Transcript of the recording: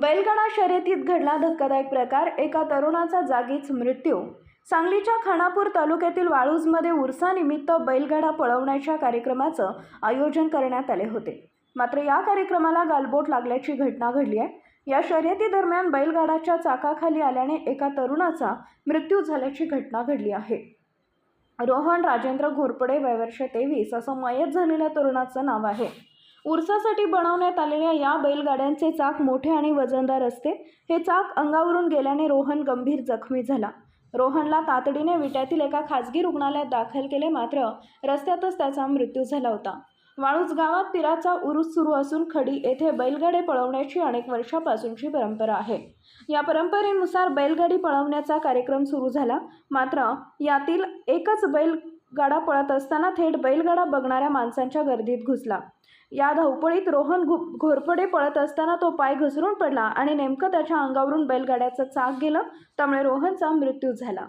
बैलगाडा शर्यतीत घडला धक्कादायक प्रकार. एका तरुणाचा जागीच मृत्यू. सांगलीच्या खानापूर तालुक्यातील वाळूजमध्ये उर्सानिमित्त बैलगाडा पळवण्याच्या कार्यक्रमाचं आयोजन करण्यात आले होते. मात्र या कार्यक्रमाला गालबोट लागल्याची घटना घडली आहे. या शर्यतीदरम्यान बैलगाडाच्या चाकाखाली आल्याने एका तरुणाचा मृत्यू झाल्याची घटना घडली आहे. रोहन राजेंद्र घोरपडे वय वर्ष तेवीस असं मयत झालेल्या तरुणाचं नाव आहे. उरसासाठी बनवण्यात आलेल्या या बैलगाड्यांचे चाक मोठे आणि वजनदार असते. हे चाक अंगावरून गेल्याने रोहन गंभीर जखमी झाला. रोहनला तातडीने विट्यातील एका खाजगी रुग्णालयात दाखल केले मात्र रस्त्यातच त्याचा मृत्यू झाला होता. वाळूज गावात पिराचा उरूस सुरू असून खडी येथे बैलगाडे पळवण्याची अनेक वर्षापासूनची परंपरा आहे. या परंपरेनुसार बैलगाडी पळवण्याचा कार्यक्रम सुरू झाला. मात्र यातील एकच बैलगाडा पळत असताना थेट बैलगाडा बघणाऱ्या माणसांच्या गर्दीत घुसला. या धावपळीत रोहन घु घोरपडे पळत असताना तो पाय घसरून पडला आणि नेमकं त्याच्या अंगावरून बैलगाड्याचं चाक गेलं त्यामुळे रोहनचा मृत्यू झाला.